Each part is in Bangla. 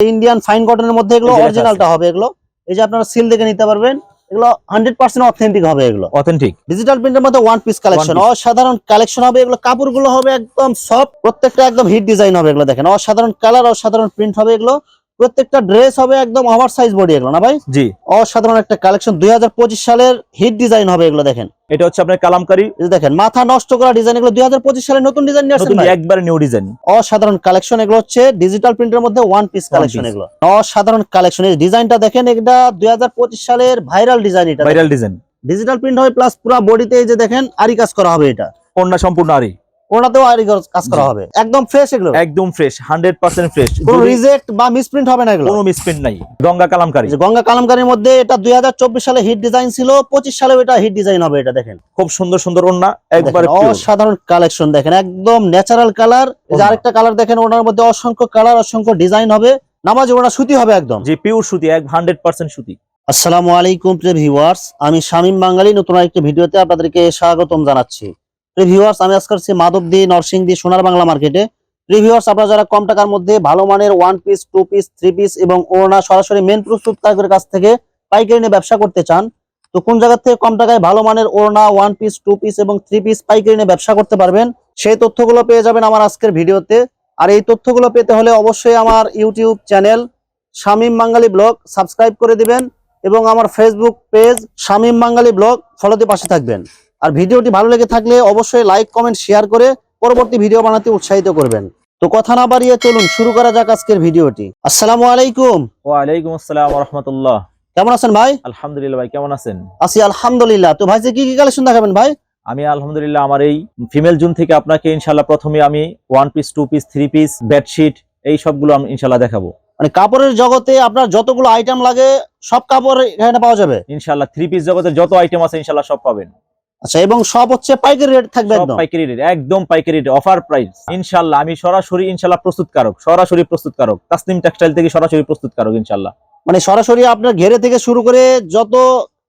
ইন্ডিয়ান ফাইন কটনের মধ্যে এগুলো অরিজিনালটা হবে এগুলো। এই যে আপনারা সিল দেখে নিতে পারবেন এগুলো হান্ড্রেড পার্সেন্ট অথেন্টিক হবে এগুলো। অথেন্টিক ডিজিটাল প্রিন্টের মধ্যে ওয়ান পিস কালেকশন অসাধারণ কালেকশন হবে এগুলো। কাপড়গুলো হবে একদম সফট প্রত্যেকটা একদম হিট ডিজাইন হবে এগুলো দেখেন। অসাধারণ কালার অসাধারণ প্রিন্ট হবে এগুলো। প্রত্যেকটা ড্রেস হবে একদম ওভার সাইজ বডি এগুলো না ভাই? জি। অসাধারণ একটা কালেকশন দুই হাজার পঁচিশ সালের হিট ডিজাইন হবে এগুলো দেখেন। এটা হচ্ছে আপনার কালামকারি। দেখেন মাথা নষ্ট করা ডিজাইন এগুলো দুই হাজার পঁচিশ সালের নতুন ডিজাইন নিয়ে? একবারে নিউ ডিজাইন অসাধারণ কালেকশন এগুলো হচ্ছে ডিজিটাল প্রিন্টের মধ্যে ওয়ান পিস কালেকশন এগুলো। অসাধারণ কালেকশন এই ডিজাইনটা দেখেন এটা দুই হাজার পঁচিশ সালের ভাইরাল ডিজাইন এটা। ভাইরাল ডিজাইন ডিজিটাল প্রিন্ট হবে প্লাস পুরো বডিতে এই যে দেখেন আরি কাজ করা হবে এটা। কন্যা সম্পূর্ণ আরি ওনাতেও আরি কাজ করা হবে। একদম ফ্রেশ এগুলো। একদম ফ্রেশ হান্ড্রেড পার্সেন্ট ফ্রেশ কোনো রিজেক্ট বা মিসপ্রিন্ট হবে না এগুলো। কোনো মিসপ্রিন্ট নাই। গঙ্গা কালামকারি। যে গঙ্গা কালামকারীর মধ্যে এটা দুই হাজার চব্বিশ সালে হিট ডিজাইন ছিল পঁচিশ সালে এটা হিট ডিজাইন হবে এটা দেখেন। খুব সুন্দর সুন্দর ওন্না একবারে অসাধারণ কালেকশন দেখেন একদম ন্যাচারাল কালার যে আরেকটা কালার দেখেন ওনার মধ্যে অসংখ্য কালার অসংখ্য ডিজাইন হবে। নামাজ ওনা সুতি হবে একদম। জি পিওর সুতি এক হান্ড্রেড পার্সেন্ট সুতি। আসসালামু আলাইকুম প্রিয় ভিউয়ার্স আমি শামীম বাঙালি নতুন আরেকটি ভিডিওতে আপনাদেরকে স্বাগতম জানাচ্ছি। প্রিয় ভিউয়ার্স আমি আজকে আসছি মাধবদী, নরসিংদী, সোনার বাংলা মার্কেটে প্রিয় ভিউয়ার্স আপনারা যারা কম টাকার মধ্যে ভালো মানের one piece two piece three piece এবং ওড়না সরাসরি মেন প্রস্তুতকারকের কাছ থেকে পাইকারি নিয়ে ব্যবসা করতে চান, তো কোন জায়গা থেকে কম টাকায় ভালো মানের ওড়না ওয়ান পিস টু পিস এবং থ্রি পিস পাইকারি নিয়ে ব্যবসা করতে পারবেন, সেই তথ্যগুলো পেয়ে যাবেন আমার আজকের ভিডিওতে। আর এই তথ্যগুলো পেতে হলে অবশ্যই আমার YouTube channel Shamim Bangali blog subscribe করে দিবেন এবং আমার Facebook page Shamim Bangali blog ফলোতে পাশে থাকবেন। আর ভিডিওটি ভালো লেগে থাকলে অবশ্যই লাইক কমেন্ট শেয়ার করে পরবর্তী ভিডিও বানাতে উৎসাহিত করবেন। তো কথা না বাড়িয়ে চলুন শুরু করা যাক আজকের ভিডিওটি। আসসালামু আলাইকুম। ওয়ালাইকুম আসসালাম রহমতুল্লাহ। কেমন আছেন ভাই? আলহামদুলিল্লাহ ভাই কেমন আছেন? আছি আলহামদুলিল্লাহ। তো ভাই কি কি কালেকশন দেখাবেন ভাই? আমি আলহামদুলিল্লাহ আমার এই ফিমেল জুন থেকে আপনাকে ইনশাল্লাহ প্রথমে আমি one piece two piece three piece bedsheet এই সবগুলো আমি ইনশাল্লাহ দেখাবো। মানে কাপড়ের জগতে আপনার যতগুলো আইটেম লাগে সব কাপড় এখানে পাওয়া যাবে? ইনশাল্লাহ থ্রি পিস জগতের যত আইটেম আছে ইনশাল্লাহ সব পাবেন। আচ্ছা এবং সব হচ্ছে পাইকারি রেট থাকবে একদম? পাইকারি রেট একদম পাইকারি রেট অফার প্রাইস ইনশাল্লাহ আমি সরাসরি ইনশাল্লাহ প্রস্তুতকারক সরাসরি প্রস্তুতকারক। তাসনিম টেক্সটাইল থেকে সরাসরি প্রস্তুত প্রস্তুতকারক ইনশাল্লাহ মানে সরাসরি আপনার ঘেরে থেকে শুরু করে যত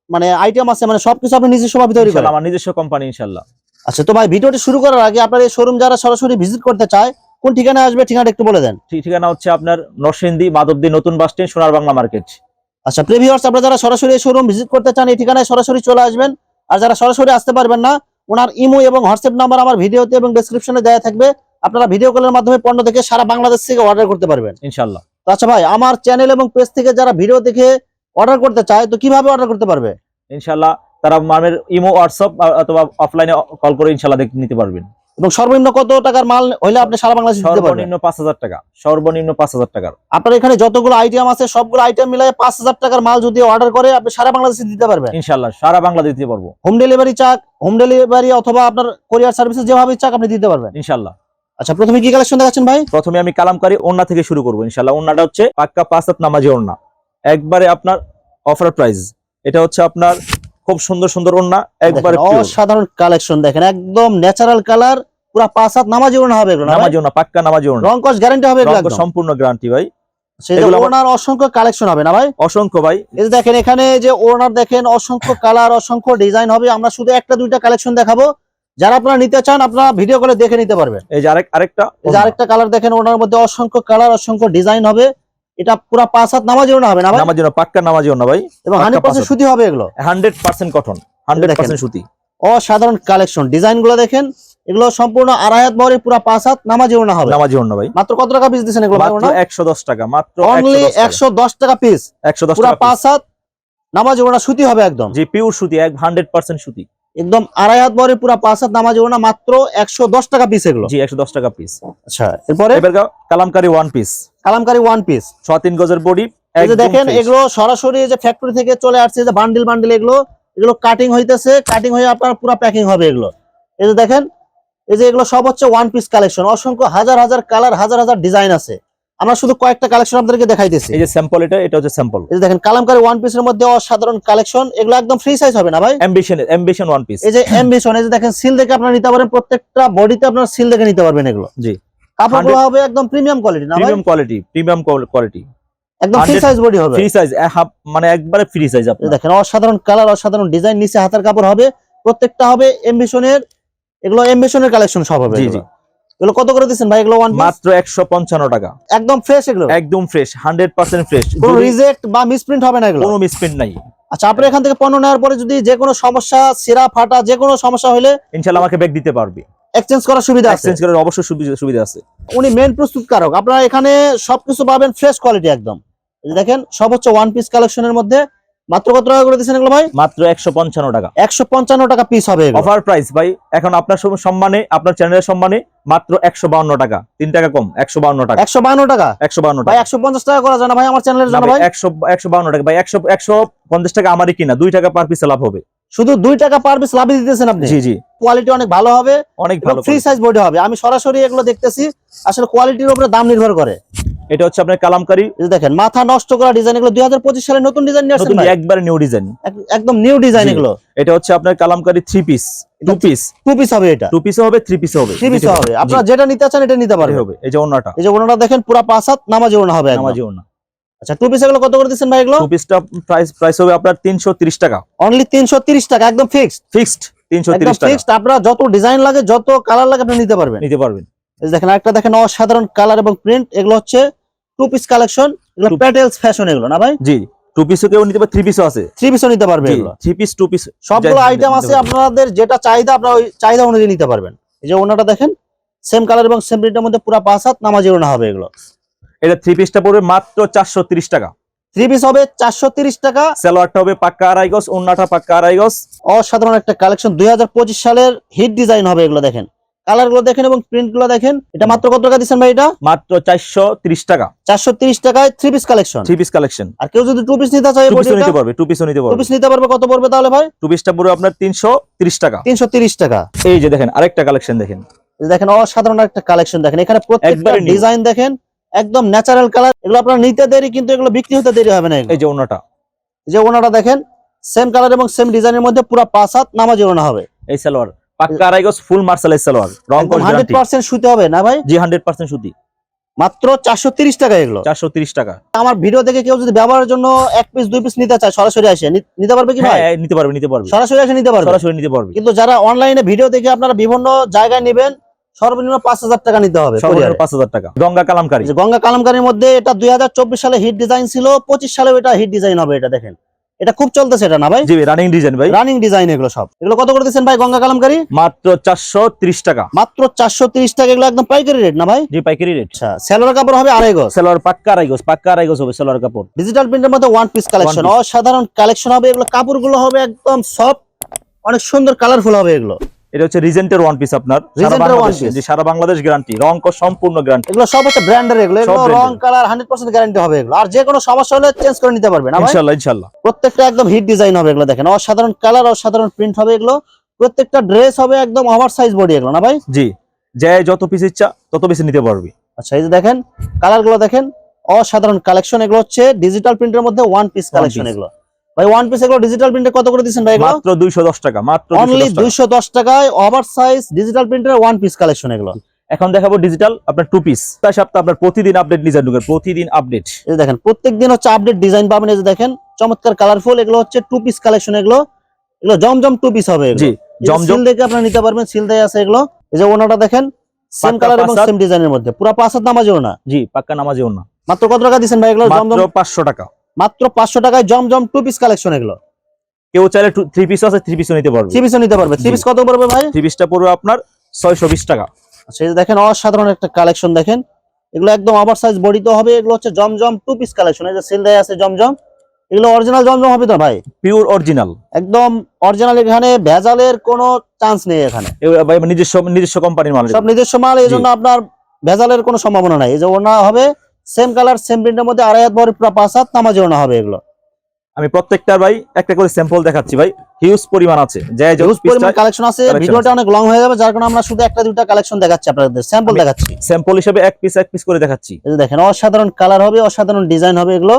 মানে আইটেম আছে মানে সবকিছু আপনি নিজস্ব ভাবে তৈরি করেন। আমার নিজস্ব কোম্পানি ইনশাল্লাহ আচ্ছা তো ভাই ভিডিওটি শুরু করার আগে আপনার এই শোরুম যারা সরাসরি ভিজিট করতে চায় কোন ঠিকানায় আসবে ঠিকানাটা একটু বলে দেন। ঠিকানা হচ্ছে আপনার নরসিংদী মাধবদী নতুন বাস স্ট্যান্ড সোনার বাংলা মার্কেট আচ্ছা প্রিভিউয়ার্স আপনারা যারা সরাসরি এই শোরুম ভিজিট করতে চান এই ঠিকানায় সরাসরি চলে আসবেন। আর যারা সরাসরি আসতে পারবেন না ওনার ইমো এবং হোয়াটসঅ্যাপ নাম্বার আমার ভিডিওতে এবং ডিসক্রিপশনে দেওয়া থাকবে। আপনারা ভিডিও কলের মাধ্যমে পণ্য দেখে সারা বাংলাদেশ থেকে অর্ডার করতে পারবেন। ইনশাল্লাহ তো আচ্ছা ভাই আমার চ্যানেল এবং পেজ থেকে যারা ভিডিও দেখে অর্ডার করতে চায় তো কীভাবে অর্ডার করতে পারবে? ইনশাল্লাহ তারা মামের ইমো হোয়াটসঅ্যাপ অথবা অফলাইনে কল করে ইনশাল্লাহ নিতে পারবেন। এবং সর্বনিম্ন কত টাকার মাল হইলে আপনি সারা বাংলাদেশ দিতে পারবেন? সর্বনিম্ন পাঁচ হাজার টাকা। সর্বনিম্ন পাঁচ হাজার টাকার। আপনার এখানে যতগুলো আইটেম আছে সবগুলো আইটেম পাঁচ হাজার টাকার মাল যদি অর্ডার করে আপনি সারা বাংলাদেশে দিতে পারবেন। ইনশাল্লাহ সারা বাংলা দিতে পারব। হোম ডেলিভারি চাক হোম ডেলিভারি অথবা আপনার কোরিয়ার সার্ভিসে যেভাবে চাক আপনি দিতে পারবেন। ইনশাল্লাহ আচ্ছা প্রথমে কি কালেকশন দেখাচ্ছেন ভাই? প্রথমে আমি কালামকারি ওন্না থেকে শুরু করব ইনশাল্লাহ ওন্নাটা হচ্ছে পাক্কা পাঁচ হাত নামাজি ওন্না একবারে আপনার অফার প্রাইস এটা হচ্ছে আপনার খুব সুন্দর সুন্দর ওন্না একবারে অসাধারণ কালেকশন দেখেন একদম ন্যাচারাল কালার পুরো পাঁচ হাত নামাজি ওড়না হবে? নামাজি ওন্না পাক্কা নামাজি রং কস গ্যারান্টি হবে এগুলো সম্পূর্ণ গ্যারান্টি ভাই। ওড়নার অসংখ্য কালেকশন হবে না ভাই? অসংখ্য ভাই। এই যে দেখেন এখানে যে ওড়নার দেখেন অসংখ্য কালার অসংখ্য ডিজাইন হবে। আমরা শুধু একটা দুইটা কালেকশন দেখাবো। যারা আপনারা নিতে চান আপনারা ভিডিও করে দেখে নিতে পারবেন। এই যে আরেক আরেকটা এই যে আরেকটা কালার দেখেন ওনার মধ্যে অসংখ্য কালার অসংখ্য ডিজাইন হবে। এটা পুরো পাঁচ হাত নামাজি ওড়না হবে না ভাই? নামাজি ওন্না পাক্কা নামাজি ভাই। এবং পাক্কা হান্ড্রেড পাঁচ পার্সেন্ট হাত। সুতি হবে এগুলো। হান্ড্রেড পার্সেন্ট কটন হান্ড্রেড দেখেন। পার্সেন্ট সুতি। অসাধারণ কালেকশন ডিজাইনগুলো দেখেন। এগুলো সম্পূর্ণ আড়াই হাত পুরো পাঁচ হাত নামাজি ওড়না হবে। নামাজি ওন্না ভাই। মাত্র কত টাকা পিস দিচ্ছেন এগুলো মাত্র একশো দশ টাকা মাত্র অনলি একশো দশ টাকা। পিস একশো দশ পুরো টাকা পাঁচ হাত নামাজি ওড়না সুতি হবে একদম। জি পিওর সুতি এক হান্ড্রেড পার্সেন্ট সুতি। একদম আড়াই হাত বহরের পুরো পাঁচ হাত নামাজি ওড়না মাত্র একশো দশ টাকা পিস এগুলো। জি একশো দশ টাকা পিস আচ্ছা এরপরে? এবার Kalamkari one piece Kalamkari one piece ছ তিন গজের বডি এই যে দেখেন এগুলো সরাসরি এই যে ফ্যাক্টরি থেকে চলে আসছে যে বান্ডিল বান্ডিল এগুলো এগুলো কাটিং হইতেছে কাটিং হয়ে আপনার পুরো প্যাকিং হবে এগুলো। এই যে দেখেন এই যে এগুলো সব হচ্ছে ওয়ান পিস কালেকশন অসংখ্য হাজার হাজার কালার হাজার হাজার ডিজাইন আছে। আমরা শুধু কয়েকটা কালেকশন আপনাদেরকে দেখাইতেছি। এই যে স্যাম্পল এটা এটা হচ্ছে স্যাম্পল এই যে দেখেন কালামকারি ওয়ান পিসের মধ্যে অসাধারণ কালেকশন এগুলো একদম ফ্রি সাইজ হবে না ভাই? অ্যাম্বিশন অ্যাম্বিশন ওয়ান পিস এই যে এমবিশন এই যে দেখেন সিল দেখে আপনারা নিতে পারেন প্রত্যেকটা বডিতে আপনারা সিল দেখে নিতে পারবেন এগুলো। জি। কাপড়গুলো হবে একদম প্রিমিয়াম কোয়ালিটি না প্রিমিয়াম কোয়ালিটি প্রিমিয়াম কোয়ালিটি একদম ফ্রি সাইজ বডি হবে। ফ্রি সাইজ মানে একবারে ফ্রি সাইজ এই আপনার। দেখেন অসাধারণ কালার অসাধারণ ডিজাইন নিচে হাতার কাপড় হবে। প্রত্যেকটা হবে এমবিশনের এগুলো এমবিশনের কালেকশন সব হবে জি। জি। এগুলো কত করে দিচ্ছেন ভাই? এগুলো ওয়ান মাত্র একশো পঞ্চান্ন টাকা। একদম ফ্রেশ এগুলো? একদম ফ্রেশ হান্ড্রেড পার্সেন্ট ফ্রেশ কোনো রিজেক্ট বা মিসপ্রিন্ট হবে না এগুলো? কোনো মিসপ্রিন্ট নাই। আচ্ছা আপনি এখান থেকে পণ্য নেওয়ার পরে যদি যে কোনো সমস্যা সিরা ফাটা যে কোনো সমস্যা হলে ইনশাল্লাহ আমাকে ব্যাগ দিতে পারবে। এক্সচেঞ্জ করার সুবিধা আছে? এক্সচেঞ্জ করার অবশ্যই সুবিধা সুবিধা আছে। উনি মেন প্রস্তুতকারক। আপনারা এখানে সবকিছু পাবেন ফ্রেশ কোয়ালিটি একদম। এই দেখেন সব হচ্ছে ওয়ান পিস কালেকশনের মধ্যে মাত্র কত টাকা করে দিচ্ছেন এগুলো ভাই? মাত্র একশো পঞ্চান্ন টাকা। একশো পঞ্চান্ন টাকা পিস হবে। অফার প্রাইস ভাই এখন আপনার সম্মানে আপনার চ্যানেলের সম্মানে মাত্র একশো বাউন্ন টাকা। তিন টাকা কম একশো বাউন্ন টাকা। একশো বান্ন টাকা? একশো বাউন্ন টাকা। একশো পঞ্চাশ টাকা করা জানা ভাই আমার চ্যানেলের জানা ভাই, ভাই। একশো একশো বাউন্ন টাকা। ভাই একশো একশো পঞ্চাশ টাকা আমারই কিনা দুই টাকা পার পিস লাভ হবে। শুধু দুই টাকা পার পিস লাভে দিতেছেন আপনি? জি জি। কোয়ালিটি অনেক ভালো হবে। অনেক ভালো ফ্রি সাইজ বডি হবে। আমি সরাসরি এগুলো দেখতেছি আসলে কোয়ালিটির উপরে দাম নির্ভর করে। এটা হচ্ছে আপনার কালামকারি। দেখেন মাথা নষ্ট করা ডিজাইন এগুলো দুই হাজার পঁচিশ সালে নতুন ডিজাইন নিয়ে একবারে নিউ ডিজাইন একদম নিউ ডিজাইন এগুলো। এটা হচ্ছে আপনার Kalamkari three piece two piece two piece হবে এটা। টু হবে থ্রি পিসও হবে। থ্রি পিস হবে। আপনারা যেটা নিতে চান এটা নিতে হবে এই যে এই যে ওনাটা দেখেন পুরা পাঁচ হাত নামাজি ওনা হবে একদম। নামাজি ওনা আচ্ছা টু পিস এগুলো কত করে দিচ্ছেন ভাই এগুলো? টু পিসটা প্রাইস প্রাইস হবে আপনার তিনশো তিরিশ টাকা। অনলি তিনশো তিরিশ টাকা একদম ফিক্সড ফিক্সড তিনশো একদম তিরিশ টাকা। ফিক্সড আপনারা যত ডিজাইন লাগে যত কালার লাগে আপনি নিতে পারবেন। নিতে পারবেন। দেখেন একটা দেখেন অসাধারণ কালার এবং প্রিন্ট এগুলো হচ্ছে টু পিস কালেকশন এগুলো প্যাটেলস ফ্যাশন এগুলো না ভাই? জি টু পিসও কেউ নিতে পারে থ্রি পিসও আছে। থ্রি পিসও নিতে পারবে থ্রি পিস টু পিস সবগুলো আইটেম আছে আপনাদের যেটা চাহিদা আপনারা ওই চাহিদা অনুযায়ী নিতে পারবেন। এই যে ওনাটা দেখেন সেম কালার এবং সেম প্রিন্টের মধ্যে পুরো পাঁচ হাত নামাজি ওনা হবে এগুলো। এটা থ্রি পিসটা পড়বে মাত্র চারশো তিরিশ টাকা। থ্রি পিস হবে চারশো তিরিশ টাকা। সালোয়ারটা হবে পাক্কা আড়াই গজ অন্যটা পাক্কা আড়াই গজ। অসাধারণ একটা কালেকশন দুই হাজার পঁচিশ সালের হিট ডিজাইন হবে এগুলো দেখেন। কালারগুলো দেখেন এবং প্রিন্টগুলো দেখেন। এটা মাত্র কত টাকা দিচ্ছেন ভাই এটা? মাত্র চারশো টাকা। চারশো টাকায় three piece collection three piece collection আর কেউ যদি টু পিস নিতে চায় নিতে পারবে টু পিসও নিতে টু পারবে। পিস নিতে পারবে কত পড়বে তাহলে ভাই? টু পিসটা পড়বে আপনার তিনশো টাকা। তিনশো টাকা। এই যে দেখেন আরেকটা কালেকশন দেখেন। দেখেন অসাধারণ একটা কালেকশন দেখেন। এখানে প্রত্যেকটা ডিজাইন দেখেন একদম ন্যাচারাল কালার এগুলো আপনার নিতে দেরি কিন্তু এগুলো বিক্রি হতে দেরি হবে না এই যে এই যে ওনাটা দেখেন সেম কালার এবং সেম ডিজাইনের মধ্যে পুরো পাঁচ হাত নামাজি ওনা হবে। এই সালোয়ার। পাক্কা আড়াই গজ ফুল মার্শালাইজ সালোয়ার রং একদম কস হান্ড্রেড গ্যারান্টি হবে না ভাই? জি হান্ড্রেড পার্সেন্ট সুতি। মাত্র চারশো তিরিশ টাকা এগুলো। চারশো তিরিশ টাকা। আমার ভিডিও দেখে কেউ যদি ব্যবহারের জন্য এক পিস দুই পিস নিতে চায় সরাসরি আসে। নিতে পারবে কি ভাই? হ্যাঁ নিতে পারবে নিতে পারবে। সরাসরি এসে নিতে পারবে? সরাসরি নিতে পারবে। কিন্তু যারা অনলাইনে ভিডিও দেখে আপনারা বিভিন্ন জায়গায় নেবেন সর্বনিম্ন পাঁচ হাজার টাকা নিতে হবে পাঁচ হাজার টাকা। গঙ্গা কালামকারী। গঙ্গা কালামকারীর মধ্যে এটা দুই হাজার চব্বিশ সালে হিট ডিজাইন ছিল পঁচিশ সালে এটা হিট ডিজাইন হবে এটা দেখেন। এটা খুব চলতেছে এটা না ভাই? জি রানিং ডিজাইন ভাই। রানিং ডিজাইন এগুলো সব। এগুলো কত করে দিচ্ছেন ভাই গঙ্গা কালামকারি মাত্র চারশো তিরিশ টাকা। মাত্র চারশো তিরিশ টাকা এগুলো একদম পাইকারি রেট না ভাই? জি পাইকারি রেট আচ্ছা সেলোর কাপড় হবে আড়াই গজ। সালোয়ার পাক্কা আড়াই গজ পাক্কা আড়াই গজ হবে সালোয়ার কাপড়। ডিজিটাল প্রিন্টের মধ্যে ওয়ান পিস কালেকশন অসাধারণ কালেকশন হবে এগুলো। কাপড়গুলো হবে একদম সফট অনেক সুন্দর কালারফুল হবে এগুলো। এটা হচ্ছে রিজেন্টের ওয়ান পিস আপনার। সারা বাংলাদেশ গ্যারান্টি রং সম্পূর্ণ গ্যারান্টি এগুলো সব হচ্ছে ব্র্যান্ডের এগুলো রং কালার হান্ড্রেড পার্সেন্ট গ্যারান্টি হবে এগুলো। আর যে কোনো সমস্যা হলে চেঞ্জ করে নিতে পারবেন ইনশাল্লাহ ইনশাল্লাহ। প্রত্যেকটা একদম হিট ডিজাইন হবে এগুলো দেখেন। অসাধারণ কালার অসাধারণ প্রিন্ট হবে এগুলো। প্রত্যেকটা ড্রেস হবে একদম ওভার সাইজ বডি এগুলো না ভাই? জি যে যত পিস ইচ্ছা তত পিস নিতে পারবি। আচ্ছা এই যে দেখেন কালারগুলো দেখেন। অসাধারণ কালেকশন এগুলো হচ্ছে ডিজিটাল প্রিন্টের মধ্যে ওয়ান পিস কালেকশন এগুলো। ভাই ওয়ান পিস এগুলো ডিজিটাল প্রিন্টে কত করে দিচ্ছেন ভাই এগুলো? মাত্র দুইশো দশ টাকা মাত্র অনলি 210 টাকা। দুইশো দশ টাকায় ওভার সাইজ ডিজিটাল প্রিন্টের ওয়ান পিস কালেকশন এগুলো। এখন দেখাবো ডিজিটাল আপনার টু পিস তাই সপ্তাহে আপনার প্রতিদিন আপডেট ডিজাইন প্রতিদিন আপডেট এই দেখেন হচ্ছে আপডেট ডিজাইন পাবেন এই যে দেখেন চমৎকার কালারফুল এগুলো হচ্ছে টু পিস কালেকশন এগুলো। এগুলো জমজম টু পিস হবে জি জমজম। দেখে আপনারা নিতে পারবেন সিল দেয়া আছে এগুলো। এই যে ওনাটা দেখেন সেম কালার এবং সেম ডিজাইনের মধ্যে। পুরো পাঁচ হাত নামাজেও না। জি পাক্কা নামাজি না। মাত্র কত টাকা ভাই এগুলো? জমজম? টাকা। মাত্র পাঁচশো টাকায় জমজম টু পিস কালেকশন এগুলো। কেউ চাইলে থ্রি পিস আছে থ্রি পিসও নিতে পারবে। থ্রি পিসও নিতে পারবে। থ্রি পিস কত পড়বে ভাই? থ্রি পিসটা পড়বে আপনার ছয়শো বিশ টাকা। আচ্ছা এই যে দেখেন অসাধারণ একটা কালেকশন দেখেন। এগুলো একদম ওভার সাইজ বডিতে হবে এগুলো হচ্ছে জমজম টু পিস কালেকশন এই যে সিল দেয়া আছে জমজম এগুলো অরিজিনাল জমজম হবে তো ভাই? পিওর অরিজিনাল একদম অরিজিনাল এখানে ভেজালের কোনো চান্স নেই এখানে। ভাই নিজস্ব নিজস্ব কোম্পানির মাল সব নিজস্ব মাল এই জন্য আপনার ভেজালের কোনো সম্ভাবনা নাই। এই যে ওনা হবে সেম কালার সেম প্রিন্টের মধ্যে আড়াই হাত ভরি পুরো পাঁচ হাত নামাজে ওনা হবে এগুলো। আমি প্রত্যেকটার ভাই একটা করে স্যাম্পল দেখাচ্ছি ভাই। হিউজ পরিমাণ আছে। যে যে হিউজ পরিমাণ কালেকশন আছে। ভিডিওটা অনেক লং হয়ে যাবে যার কারণে আমরা শুধু একটা দুইটা কালেকশন দেখাচ্ছি আপনাদের স্যাম্পল দেখাচ্ছি। স্যাম্পল হিসেবে এক পিস এক পিস করে দেখাচ্ছি। এই যে দেখেন অসাধারণ কালার হবে অসাধারণ ডিজাইন হবে এগুলো।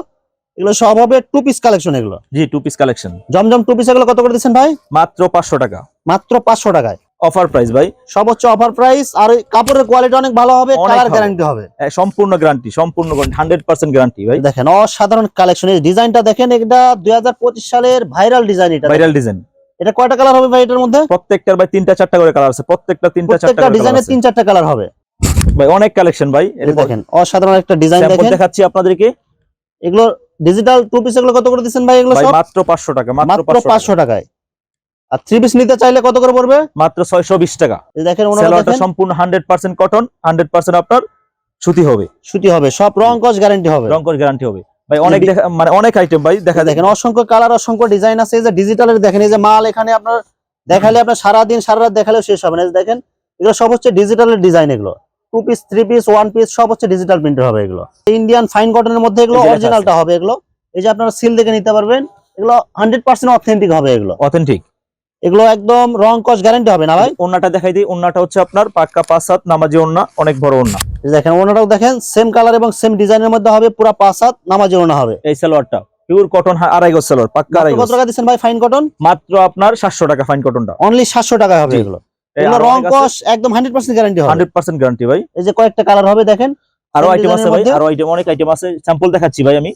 এগুলো সব হবে টু পিস কালেকশন এগুলো। জি টু পিস কালেকশন জমজম টু পিস এগুলো কত করে দিচ্ছেন ভাই? মাত্র পাঁচশো টাকা। মাত্র পাঁচশো টাকায়। অফার প্রাইস ভাই। হচ্ছে অফার প্রাইস আর কাপড়ের কোয়ালিটি অনেক ভালো হবে কালার গ্যারান্টি হবে। সম্পূর্ণ গ্যারান্টি সম্পূর্ণ হান্ড্রেড পার্সেন্ট গ্যারান্টি ভাই। দেখেন অসাধারণ কালেকশন এই ডিজাইনটা দেখেন এটা দুই হাজার পঁচিশ সালের ভাইরাল ডিজাইন এটা। ভাইরাল ডিজাইন এটা কয়টা কালার হবে ভাই এটার মধ্যে? প্রত্যেকটার ভাই তিনটা চারটা করে কালার আছে প্রত্যেকটা তিনটা চারটা ডিজাইনের তিন চারটা কালার হবে। ভাই অনেক কালেকশন ভাই যে দেখেন অসাধারণ একটা ডিজাইন দেখেন। দেখাচ্ছি আপনাদেরকে। এগুলো ডিজিটাল টু পিস এগুলো কত করে দিচ্ছেন ভাই এগুলো সব? মাত্র পাঁচশো টাকা মাত্র মাত্র পাঁচশো পাঁচশো টাকায়। আর থ্রি পিস নিতে চাইলে কত করে পড়বে? মাত্র ছয়শো বিশ টাকা। দেখেন ওনারা সম্পূর্ণ hundred percent cotton hundred percent আপনার সুতি হবে। সুতি হবে সব রং কস গ্যারান্টি হবে। রংকশ গ্যারান্টি হবে। ভাই অনেক মানে অনেক আইটেম ভাই দেখা দেখেন অসংখ্য কালার অসংখ্য ডিজাইন আছে। এই যে ডিজিটালের দেখেন এই যে মাল এখানে আপনার দেখালে আপনার সারাদিন সারা রাত দেখালেও শেষ হবে না। দেখেন এগুলো সব হচ্ছে ডিজিটালের ডিজাইন এগুলো। Two piece three piece one piece সব হচ্ছে ডিজিটাল প্রিন্টের হবে এগুলো। ইন্ডিয়ান ফাইন কটনের মধ্যে এগুলো অরিজিনালটা হবে এগুলো। এই যে আপনারা সিল দেখে নিতে পারবেন এগুলো হান্ড্রেড পার্সেন্ট অথেন্টিক হবে এগুলো। অথেন্টিক এগুলো একদম রং কস গ্যারান্টি হবে না ভাই। ওন্নাটা দেখাই দিই। ওন্নাটা হচ্ছে আপনার পাক্কা পাঁচ সাত নামাজি ওন্না অনেক বড় ওন্না। দেখেন ওনারাও দেখেন সেম কালার এবং সেম ডিজাইনের মধ্যে হবে পুরো পাঁচ হাত নামাজি ওনা হবে। এই সালোয়ারটা পিওর কটন আড়াই গজ সালোয়ার পাক্কা আড়াই কত টাকা দিচ্ছেন ভাই ফাইন কটন মাত্র আপনার সাতশো টাকা ফাইন কটনটা অনলি সাতশো টাকায় হবে এগুলো। এগুলো রং কস একদম হান্ড্রেড পার্সেন্ট গ্যারান্টি হবে। হান্ড্রেড পার্সেন্ট গ্যারান্টি ভাই। এই যে কয়েকটা কালার হবে দেখেন। আরও আইটেম আছে ভাই আরও আইটেম অনেক আইটেম আছে। স্যাম্পল দেখাচ্ছি ভাই আমি।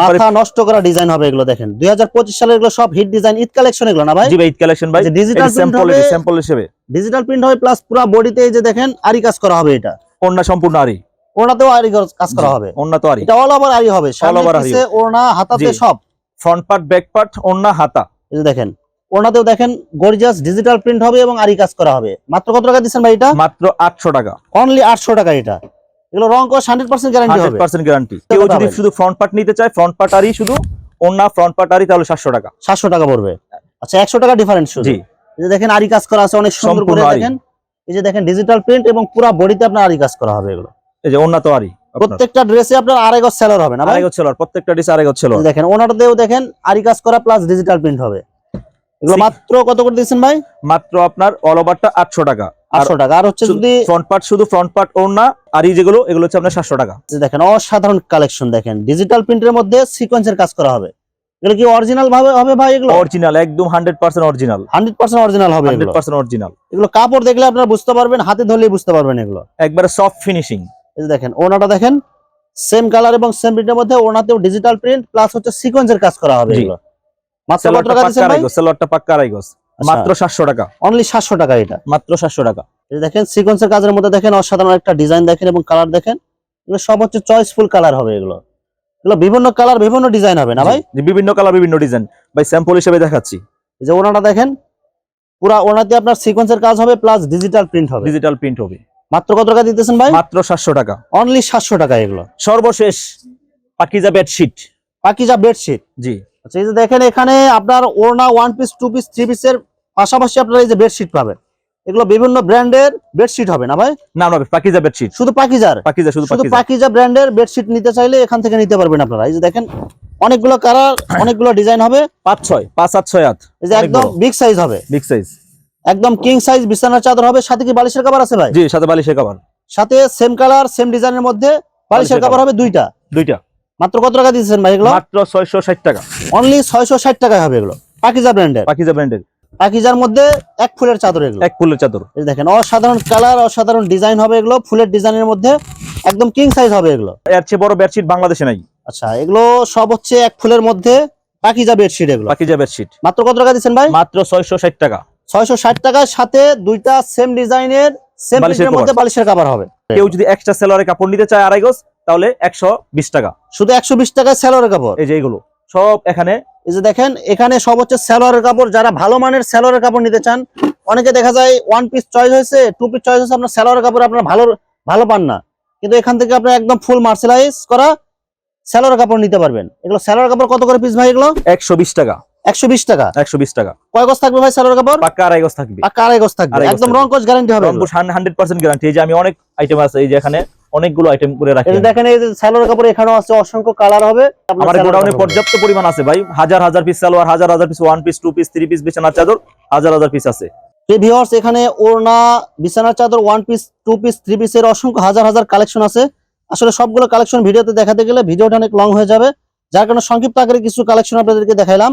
মাথা নষ্ট করা ডিজাইন হবে এগুলো দেখেন। দুই হাজার পঁচিশ সালের এগুলো সব হিট ডিজাইন ঈদ কালেকশন এগুলো না ভাই? জি ভাই কালেকশন ভাই। ডিজিটাল স্যাম্পল স্যাম্পল হিসেবে। ডিজিটাল প্রিন্ট হবে প্লাস পুরো বডিতে এই যে দেখেন আরি কাজ করা হবে এটা। ওন্না সম্পূর্ণ আরি। ওনাতেও আরি কাজ করা হবে। ওন্না তো আরি। এটা অল ওভার আরি হবে। সামনে over আরি ওনা হাতাতে সব। ফ্রন্ট পার্ট ব্যাক পার্ট ওন্না হাতা। এই যে দেখেন ওনাতেও দেখেন গর্জিয়াস ডিজিটাল প্রিন্ট হবে এবং আরি কাজ করা হবে। মাত্র কত টাকা দিচ্ছেন ভাই এটা? মাত্র আটশো টাকা। অনলি আটশো টাকা এটা। এগুলো রং কস হান্ড্রেড পার্সেন্ট গ্যারান্টি হান্ড্রেড হবে পার্সেন্ট গ্যারান্টি কেউ যদি শুধু ফ্রন্ট পার্ট নিতে চায় ফ্রন্ট পার্ট আরই শুধু ওন্না ফ্রন্ট পার্ট আরই তাহলে সাতশো টাকা। সাতশো টাকা পড়বে। আচ্ছা একশো টাকা ডিফারেন্স শুধু। জি। এই যে দেখেন আরি কাজ করা আছে অনেক সুন্দর করে দেখেন। এই যে দেখেন ডিজিটাল প্রিন্ট এবং পুরো বডিতে আপনার আরি কাজ করা হবে এগুলো। এই যে ওন্না তো আরি প্রত্যেকটা ড্রেসে আপনার আড়াই গজ সেলার হবে না আড়াই গজ ছেলোয়ার প্রত্যেকটা ডিস আড়াই গজ যে দেখেন ওনারতেও দেখেন আরি কাজ করা প্লাস ডিজিটাল প্রিন্ট হবে। এগুলো মাত্র কত করে দিচ্ছেন ভাই? মাত্র আপনার অল ওভারটা আটশো টাকা। আটশো টাকা। আর হচ্ছে যদি ফ্রন্ট পার্ট শুধু ফ্রন্ট পার্ট আর এই যেগুলো এগুলো হচ্ছে আপনার সাতশো টাকা। দেখেন অসাধারণ কালেকশন দেখেন। ডিজিটাল প্রিন্টের মধ্যে সিকোয়েন্সের কাজ করা হবে। এগুলো কি অরিজিনাল ভাবে হবে ভাই এগুলো? অরিজিনাল একদম হান্ড্রেড পার্সেন্ট অরিজিনাল হবে এগুলো। পার্সেন্ট অরিজিনাল এগুলো কাপড় দেখলে আপনারা বুঝতে পারবেন হাতে ধরলেই বুঝতে পারবেন এগুলো। একবারে সফট ফিনিশিং এই যে দেখেন ওনাটা দেখেন সেম কালার এবং সেম প্রিন্টের মধ্যে ওনাতেও ডিজিটাল প্রিন্ট প্লাস হচ্ছে সিকোয়েন্সের কাজ করা হবে এগুলো। মাত্র কত সালোয়ারটা টাকা পাক্কা দিচ্ছেন ভাই? আড়াই গজ সালোয়ারটা পাক্কা আড়াই গজ মাত্র সাতশো টাকা। অনলি সাতশো টাকা এটা। মাত্র সাতশো টাকা। দেখেন সিকোয়েন্সের কাজের মধ্যে দেখেন অসাধারণ একটা ডিজাইন দেখেন এবং কালার দেখেন। এগুলো সব হচ্ছে চয়েসফুল কালার হবে এগুলো। এগুলো বিভিন্ন কালার বিভিন্ন ডিজাইন হবে না ভাই? জি, জি, বিভিন্ন কালার বিভিন্ন ডিজাইন ভাই স্যাম্পল হিসেবে দেখাচ্ছি। এই যে ওনাটা দেখেন পুরা ওনাতে আপনার সিকোয়েন্সের কাজ হবে প্লাস ডিজিটাল প্রিন্ট হবে। ডিজিটাল প্রিন্ট হবে। মাত্র কত টাকা দিতেছেন ভাই? মাত্র সাতশো টাকা। অনলি সাতশো টাকা এগুলো। সর্বশেষ পাকিজা বেডশিট পাকিজা বেডশিট জি। আচ্ছা এই যে দেখেন এখানে আপনার ওড়না one piece two piece three পিসের পাশাপাশি আপনারা এই যে বেডশিট পাবেন। এগুলো বিভিন্ন ব্র্যান্ডের বেডশিট হবে না ভাই? না না পাকিজা বেডশিট শুধু পাকিজার? পাকিজা শুধু শুধু পাকিজা। ব্র্যান্ডের বেডশিট নিতে চাইলে এখান থেকে নিতে পারবেন আপনারা। এই যে দেখেন অনেকগুলো কালার অনেকগুলো ডিজাইন হবে। পাঁচ ছয় পাঁচ সাত ছয় আট। এই যে একদম বিগ সাইজ হবে। বিগ সাইজ একদম কিং সাইজ বিছানার চাদর হবে। সাথে কি বালিশের কভার আছে ভাই? জি সাথে বালিশের কভার সাথে সেম কালার সেম ডিজাইনের মধ্যে বালিশের বালিশের কভার হবে দুইটা। দুইটা। মাত্র কত টাকা দিয়েছেন ভাই এগুলো? মাত্র ছয়শো ষাট টাকা। অনলি ছয়শো ষাট টাকায় হবে এগুলো। পাকিজা ব্র্যান্ডের পাকিজা ব্র্যান্ডের পাকিজার মধ্যে এক ফুলের চাদর এগুলো। এক ফুলের চাদর। এই দেখেন অসাধারণ কালার অসাধারণ ডিজাইন হবে এগুলো। ফুলের ডিজাইনের মধ্যে একদম কিং সাইজ হবে এগুলো। এর চেয়ে বড় বেডশিট বাংলাদেশে নাই। আচ্ছা এগুলো সব হচ্ছে এক ফুলের মধ্যে পাকিজা বেডশিট এগুলো। পাকিজা বেডশিট মাত্র কত টাকা দিচ্ছেন ভাই? মাত্র ছয়শো ষাট টাকা। ছয়শো ষাট টাকার সাথে দুইটা সেম ডিজাইনের সেম প্রিন্টের মধ্যে বালিশের কাভার হবে। কেউ যদি এক্সট্রা সেলোয়ারের কাপড় নিতে চায় আড়াই গজ তাহলে একশো বিশ টাকা। শুধু একশো বিশ টাকায় স্যালোয়ারের কাপড়? এই যে এগুলো সব এখানে। এই যে দেখেন এখানে সব হচ্ছে স্যালোয়ারের কাপড়। যারা ভালো মানের স্যালোয়ারের কাপড় নিতে চান অনেকে দেখা যায় ওয়ান পিস চয়েস হয়েছে টু পিস চয়েস হয়েছে আপনার স্যালোয়ারের কাপড় আপনার ভালো ভালো পান না। কিন্তু এখান থেকে আপনি একদম ফুল মার্সেলাইজ করা স্যালোয়ারের কাপড় নিতে পারবেন। এগুলো স্যালোয়ার কাপড় কত করে পিস ভাই এগুলো? একশো বিশ টাকা। টাকা। একশো বিশ টাকা। কয় গজ থাকবে ভাই স্যালোয়ার কাপড়? পাক্কা আড়াই গজ থাকবে। পাক্কা আড়াই গজ থাকবে। একদম রং কস গ্যারান্টি হবে এগুলো। হান্ড্রেড পার্সেন্ট গ্যারান্টি এই যে আমি অনেক আইটেম আছে এই যে এখানে অনেকগুলো আইটেম করে রাখি এই দেখেন এই যে স্যালোয়ার কাপড় এখানেও আছে অসংখ্য কালার হবে। আমার গোডাউনে পর্যাপ্ত পরিমাণ আছে ভাই। হাজার হাজার পিস সালোয়ার হাজার হাজার piece one piece two piece three piece বিছানার চাদর হাজার হাজার পিস আছে। ভিউয়ার্স এখানে ওড়না বিছানার চাদর one piece two piece three পিসের অসংখ্য হাজার হাজার কালেকশন আছে। আসলে সবগুলো কালেকশন ভিডিওতে দেখাতে গেলে ভিডিওটা অনেক লং হয়ে যাবে। যার কারণে সংক্ষিপ্ত আকারে কিছু কালেকশন আপনাদেরকে দেখাইলাম।